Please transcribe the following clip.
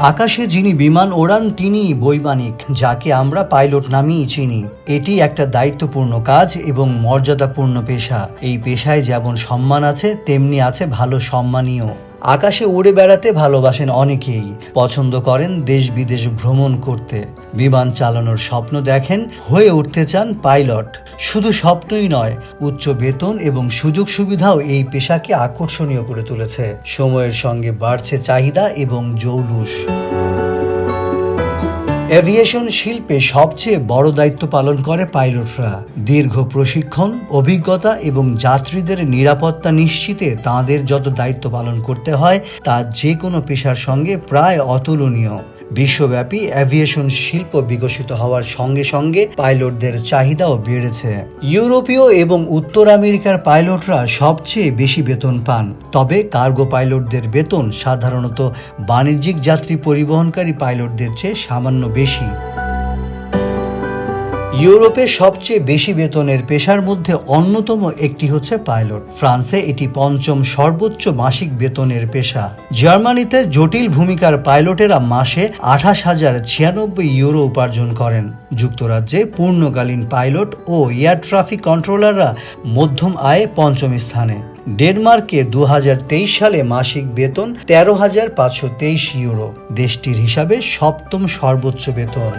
আকাশে যিনি বিমান ওড়ান, তিনি বৈমানিক, যাকে আমরা পাইলট নামেই চিনি। এটি একটা দায়িত্বপূর্ণ কাজ এবং মর্যাদাপূর্ণ পেশা। এই পেশায় যেমন সম্মান আছে, তেমনি আছে ভালো সম্মানীয়। আকাশে উড়ে বেড়াতে ভালোবাসেন অনেকেই। পছন্দ করেন দেশ বিদেশ ভ্রমণ করতে। বিমান চালানোর স্বপ্ন দেখেন, হয়ে উঠতে চান পাইলট। শুধু স্বপ্নই নয়, উচ্চ বেতন এবং সুযোগ সুবিধাও এই পেশাকে আকর্ষণীয় করে তুলেছে। সময়ের সঙ্গে বাড়ছে চাহিদা এবং জৌলুস। এভিয়েশন শিল্পে সবচেয়ে বড় দায়িত্ব পালন করে পাইলটরা। দীর্ঘ প্রশিক্ষণ, অভিজ্ঞতা এবং যাত্রীদের নিরাপত্তা নিশ্চিতে তাদের যত দায়িত্ব পালন করতে হয়, তা যে কোনো পেশার সঙ্গে প্রায় অতুলনীয়। বিশ্বব্যাপী অ্যাভিয়েশন শিল্প বিকশিত হওয়ার সঙ্গে সঙ্গে পাইলটদের চাহিদাও বেড়েছে। ইউরোপীয় এবং উত্তর আমেরিকার পাইলটরা সবচেয়ে বেশি বেতন পান। তবে কার্গো পাইলটদের বেতন সাধারণত বাণিজ্যিক যাত্রী পরিবহনকারী পাইলটদের চেয়ে সামান্য বেশি। ইউরোপে সবচেয়ে বেশি বেতনের পেশার মধ্যে অন্যতম একটি হচ্ছে পাইলট। ফ্রান্সে এটি পঞ্চম সর্বোচ্চ মাসিক বেতনের পেশা। জার্মানিতে জটিল ভূমিকার পাইলটেরা মাসে আঠাশ হাজার ছিয়ানব্বই ইউরো উপার্জন করেন। যুক্তরাজ্যে পূর্ণকালীন পাইলট ও এয়ার ট্রাফিক কন্ট্রোলাররা মধ্যম আয়ে পঞ্চম স্থানে। ডেনমার্কে দু হাজার তেইশ সালে মাসিক বেতন তেরো হাজার পাঁচশো তেইশ ইউরো। দেশটির হিসাবে সপ্তম সর্বোচ্চ বেতন।